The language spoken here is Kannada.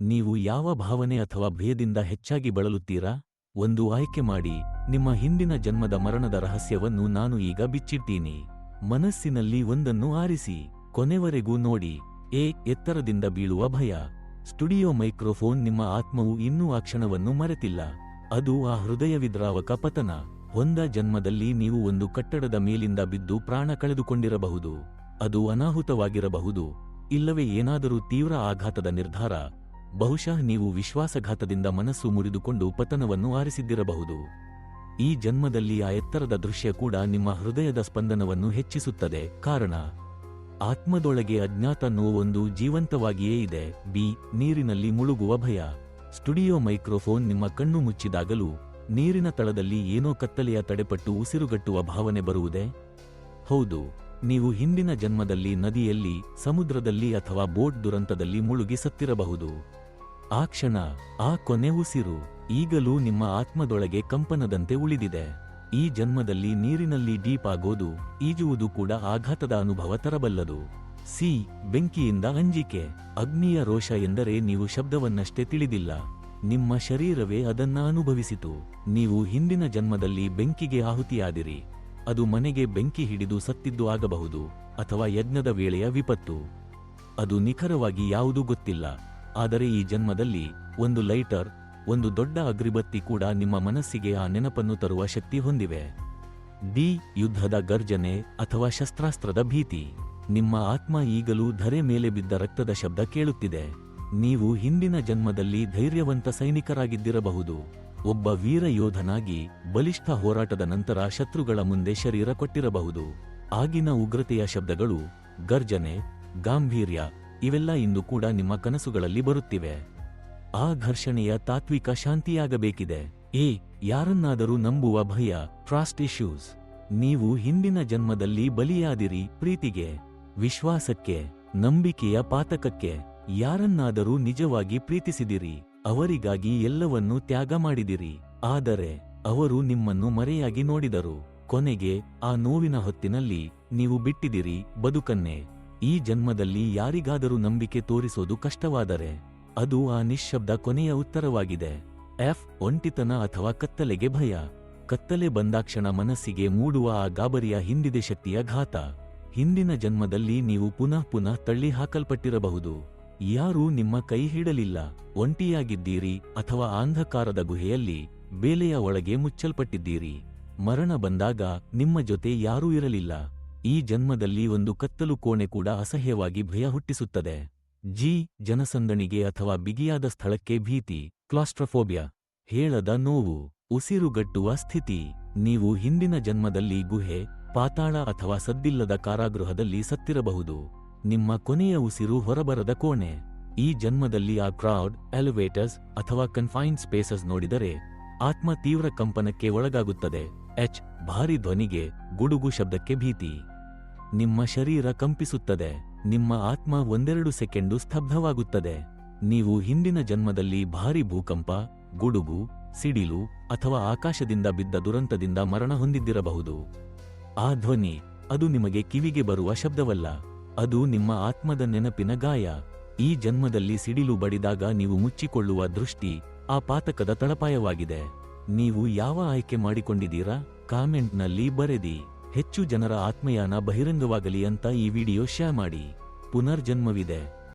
ನೀವು ಯಾವ ಭಾವನೆ ಅಥವಾ ಭಯದಿಂದ ಹೆಚ್ಚಾಗಿ ಬಳಲುತ್ತೀರಾ? ಒಂದು ಆಯ್ಕೆ ಮಾಡಿ, ನಿಮ್ಮ ಹಿಂದಿನ ಜನ್ಮದ ಮರಣದ ರಹಸ್ಯವನ್ನು ನಾನು ಈಗ ಬಿಚ್ಚಿಟ್ಟೀನಿ ಮನಸ್ಸಿನಲ್ಲಿ ಒಂದನ್ನು ಆರಿಸಿ, ಕೊನೆವರೆಗೂ ನೋಡಿ. ಏ ಎತ್ತರದಿಂದ ಬೀಳುವ ಭಯ. ಸ್ಟುಡಿಯೋ ಮೈಕ್ರೋಫೋನ್ ನಿಮ್ಮ ಆತ್ಮವು ಇನ್ನೂ ಆ ಕ್ಷಣವನ್ನು ಮರೆತಿಲ್ಲ. ಅದು ಆ ಹೃದಯ ವಿದ್ರಾವಕ ಪತನ. ಒಂದ ಜನ್ಮದಲ್ಲಿ ನೀವು ಒಂದು ಕಟ್ಟಡದ ಮೇಲಿಂದ ಬಿದ್ದು ಪ್ರಾಣ ಕಳೆದುಕೊಂಡಿರಬಹುದು. ಅದು ಅನಾಹುತವಾಗಿರಬಹುದು. ಇಲ್ಲವೇ ಏನಾದರೂ ತೀವ್ರ ಆಘಾತದ ನಿರ್ಧಾರ. ಬಹುಶಃ ನೀವು ವಿಶ್ವಾಸಘಾತದಿಂದ ಮನಸ್ಸು ಮುರಿದುಕೊಂಡು ಪತನವನ್ನು ಆರಿಸಿದ್ದಿರಬಹುದು. ಈ ಜನ್ಮದಲ್ಲಿ ಆ ಎತ್ತರದ ದೃಶ್ಯ ಕೂಡ ನಿಮ್ಮ ಹೃದಯದ ಸ್ಪಂದನವನ್ನು ಹೆಚ್ಚಿಸುತ್ತದೆ. ಕಾರಣ, ಆತ್ಮದೊಳಗೆ ಅಜ್ಞಾತ ನೋವೊಂದು ಜೀವಂತವಾಗಿಯೇ ಇದೆ. ಬಿ, ನೀರಿನಲ್ಲಿ ಮುಳುಗುವ ಭಯ. ಸ್ಟುಡಿಯೋ ಮೈಕ್ರೋಫೋನ್ ನಿಮ್ಮ ಕಣ್ಣು ಮುಚ್ಚಿದಾಗಲೂ ನೀರಿನ ತಳದಲ್ಲಿ ಏನೋ ಕತ್ತಲೆಯ ತಡೆಪಟ್ಟು ಉಸಿರುಗಟ್ಟುವ ಭಾವನೆ ಬರುವುದೇ? ಹೌದು, ನೀವು ಹಿಂದಿನ ಜನ್ಮದಲ್ಲಿ ನದಿಯಲ್ಲಿ, ಸಮುದ್ರದಲ್ಲಿ ಅಥವಾ ಬೋಟ್ ದುರಂತದಲ್ಲಿ ಮುಳುಗಿ ಸತ್ತಿರಬಹುದು. ಆ ಕ್ಷಣ, ಆ ಕೊನೆ ಉಸಿರು ಈಗಲೂ ನಿಮ್ಮ ಆತ್ಮದೊಳಗೆ ಕಂಪನದಂತೆ ಉಳಿದಿದೆ. ಈ ಜನ್ಮದಲ್ಲಿ ನೀರಿನಲ್ಲಿ ಡೀಪ್ ಆಗೋದು, ಈಜುವುದು ಕೂಡ ಆಘಾತದ ಅನುಭವ ತರಬಲ್ಲದು. ಸಿ, ಬೆಂಕಿಯಿಂದ ಅಂಜಿಕೆ. ಅಗ್ನಿಯ ರೋಷ ಎಂದರೆ ನೀವು ಶಬ್ದವನ್ನಷ್ಟೇ ತಿಳಿದಿಲ್ಲ. ನಿಮ್ಮ ಶರೀರವೇ ಅದನ್ನ ಅನುಭವಿಸಿತು. ನೀವು ಹಿಂದಿನ ಜನ್ಮದಲ್ಲಿ ಬೆಂಕಿಗೆ ಆಹುತಿಯಾದಿರಿ. ಅದು ಮನೆಗೆ ಬೆಂಕಿ ಹಿಡಿದು ಸತ್ತಿದ್ದು ಆಗಬಹುದು, ಅಥವಾ ಯಜ್ಞದ ವೇಳೆಯ ವಿಪತ್ತು. ಅದು ನಿಖರವಾಗಿ ಯಾವುದೂ ಗೊತ್ತಿಲ್ಲ. ಆದರೆ ಈ ಜನ್ಮದಲ್ಲಿ ಒಂದು ಲೈಟರ್, ಒಂದು ದೊಡ್ಡ ಅಗ್ರಿಬತ್ತಿ ಕೂಡ ನಿಮ್ಮ ಮನಸ್ಸಿಗೆ ಆ ನೆನಪನ್ನು ತರುವ ಶಕ್ತಿ ಹೊಂದಿವೆ. ಡಿ ಯುದ್ಧದ ಗರ್ಜನೆ ಅಥವಾ ಶಸ್ತ್ರಾಸ್ತ್ರದ ಭೀತಿ. ನಿಮ್ಮ ಆತ್ಮ ಈಗಲೂ ಧರೆ ಮೇಲೆ ಬಿದ್ದ ರಕ್ತದ ಶಬ್ದ ಕೇಳುತ್ತಿದೆ. ನೀವು ಹಿಂದಿನ ಜನ್ಮದಲ್ಲಿ ಧೈರ್ಯವಂತ ಸೈನಿಕರಾಗಿದ್ದಿರಬಹುದು. ಒಬ್ಬ ವೀರ ಯೋಧನಾಗಿ ಬಲಿಷ್ಠ ಹೋರಾಟದ ನಂತರ ಶತ್ರುಗಳ ಮುಂದೆ ಶರೀರ ಕೊಟ್ಟಿರಬಹುದು. ಆಗಿನ ಉಗ್ರತೆಯ ಶಬ್ದಗಳು ಗರ್ಜನೆ, ಗಾಂಭೀರ್ಯ ಇವೆಲ್ಲ ಇಂದು ಕೂಡ ನಿಮ್ಮ ಕನಸುಗಳಲ್ಲಿ ಬರುತ್ತಿವೆ. ಆ ಘರ್ಷಣೆಯ ತಾತ್ವಿಕ ಶಾಂತಿಯಾಗಬೇಕಿದೆ. ಏ, ಯಾರನ್ನಾದರೂ ನಂಬುವ ಭಯ ಟ್ರಾಸ್ಟ್ ಇಶ್ಯೂಸ್ ನೀವು ಹಿಂದಿನ ಜನ್ಮದಲ್ಲಿ ಬಲಿಯಾದಿರಿ ಪ್ರೀತಿಗೆ, ವಿಶ್ವಾಸಕ್ಕೆ, ನಂಬಿಕೆಯ ಪಾತಕಕ್ಕೆ. ಯಾರನ್ನಾದರೂ ನಿಜವಾಗಿ ಪ್ರೀತಿಸಿದಿರಿ, ಅವರಿಗಾಗಿ ಎಲ್ಲವನ್ನೂ ತ್ಯಾಗ ಮಾಡಿದಿರಿ. ಆದರೆ, ಅವರು ನಿಮ್ಮನ್ನು ಮರೆಯಾಗಿ ನೋಡಿದರು. ಕೊನೆಗೆ ಆ ನೋವಿನ ಹೊತ್ತಿನಲ್ಲಿ ನೀವು ಬಿಟ್ಟಿದಿರಿ ಬದುಕನ್ನೇ. ಈ ಜನ್ಮದಲ್ಲಿ ಯಾರಿಗಾದರೂ ನಂಬಿಕೆ ತೋರಿಸೋದು ಕಷ್ಟವಾದರೆ ಅದು ಆ ನಿಶ್ಶಬ್ದ ಕೊನೆಯ ಉತ್ತರವಾಗಿದೆ. ಎಫ್ ಒಂಟಿತನ ಅಥವಾ ಕತ್ತಲೆಗೆ ಭಯ. ಕತ್ತಲೆ ಬಂದಾಕ್ಷಣ ಮನಸ್ಸಿಗೆ ಮೂಡುವ ಆ ಗಾಬರಿಯ ಹಿಂದಿದೆ ಶಕ್ತಿಯ ಘಾತ. ಹಿಂದಿನ ಜನ್ಮದಲ್ಲಿ ನೀವು ಪುನಃ ಪುನಃ ತಳ್ಳಿ ಹಾಕಲ್ಪಟ್ಟಿರಬಹುದು ಯಾರೂ ನಿಮ್ಮ ಕೈ ಹಿಡಲಿಲ್ಲ. ಒಂಟಿಯಾಗಿದ್ದೀರಿ ಅಥವಾ ಅಂಧಕಾರದ ಗುಹೆಯಲ್ಲಿ ಬೇಲೆಯ ಒಳಗೆ ಮುಚ್ಚಲ್ಪಟ್ಟಿದ್ದೀರಿ. ಮರಣ ಬಂದಾಗ ನಿಮ್ಮ ಜೊತೆ ಯಾರೂ ಇರಲಿಲ್ಲ. ಈ ಜನ್ಮದಲ್ಲಿ ಒಂದು ಕತ್ತಲು ಕೋಣೆ ಕೂಡ ಅಸಹ್ಯವಾಗಿ ಭಯ ಹುಟ್ಟಿಸುತ್ತದೆ. ಜಿ, ಜನಸಂದಣಿಗೆ ಅಥವಾ ಬಿಗಿಯಾದ ಸ್ಥಳಕ್ಕೆ ಭೀತಿ, ಕ್ಲಾಸ್ಟ್ರಫೋಬಿಯಾ, ಹೇಳದ ನೋವು ಉಸಿರುಗಟ್ಟುವ ಸ್ಥಿತಿ. ನೀವು ಹಿಂದಿನ ಜನ್ಮದಲ್ಲಿ ಗುಹೆ, ಪಾತಾಳ ಅಥವಾ ಸದ್ದಿಲ್ಲದ ಕಾರಾಗೃಹದಲ್ಲಿ ಸತ್ತಿರಬಹುದು. ನಿಮ್ಮ ಕೊನೆಯ ಉಸಿರು ಹೊರಬರದ ಕೋಣೆ. ಈ ಜನ್ಮದಲ್ಲಿ ಆ ಕ್ರೌಡ್, ಎಲಿವೇಟರ್ಸ್ ಅಥವಾ ಕನ್ಫೈನ್ಡ್ ಸ್ಪೇಸಸ್ ನೋಡಿದರೆ ಆತ್ಮ ತೀವ್ರ ಕಂಪನಕ್ಕೆ ಒಳಗಾಗುತ್ತದೆ. ಎಚ್, ಭಾರಿ ಧ್ವನಿಗೆ, ಗುಡುಗು ಶಬ್ದಕ್ಕೆ ಭೀತಿ. ನಿಮ್ಮ ಶರೀರ ಕಂಪಿಸುತ್ತದೆ, ನಿಮ್ಮ ಆತ್ಮ ಒಂದೆರಡು ಸೆಕೆಂಡು ಸ್ತಬ್ಧವಾಗುತ್ತದೆ. ನೀವು ಹಿಂದಿನ ಜನ್ಮದಲ್ಲಿ ಭಾರಿ ಭೂಕಂಪ, ಗುಡುಗು, ಸಿಡಿಲು ಅಥವಾ ಆಕಾಶದಿಂದ ಬಿದ್ದ ದುರಂತದಿಂದ ಮರಣ ಹೊಂದಿದ್ದಿರಬಹುದು. ಆ ಧ್ವನಿ, ಅದು ನಿಮಗೆ ಕಿವಿಗೆ ಬರುವ ಶಬ್ದವಲ್ಲ, ಅದು ನಿಮ್ಮ ಆತ್ಮದ ನೆನಪಿನ ಗಾಯ. ಈ ಜನ್ಮದಲ್ಲಿ ಸಿಡಿಲು ಬಡಿದಾಗ ನೀವು ಮುಚ್ಚಿಕೊಳ್ಳುವ ದೃಷ್ಟಿ ಆ ಪಾತಕದ ತಳಪಾಯವಾಗಿದೆ. ನೀವು ಯಾವ ಆಯ್ಕೆ ಮಾಡಿಕೊಂಡಿದ್ದೀರಾ? ಕಾಮೆಂಟ್ನಲ್ಲಿ ಬರೆದಿ. ಹೆಚ್ಚು ಜನರ ಆತ್ಮಯಾನ ಬಹಿರಂಗವಾಗಲಿ ಅಂತ ಈ ವಿಡಿಯೋ ಶೇರ್ ಮಾಡಿ. ಪುನರ್ಜನ್ಮವಿದೆ.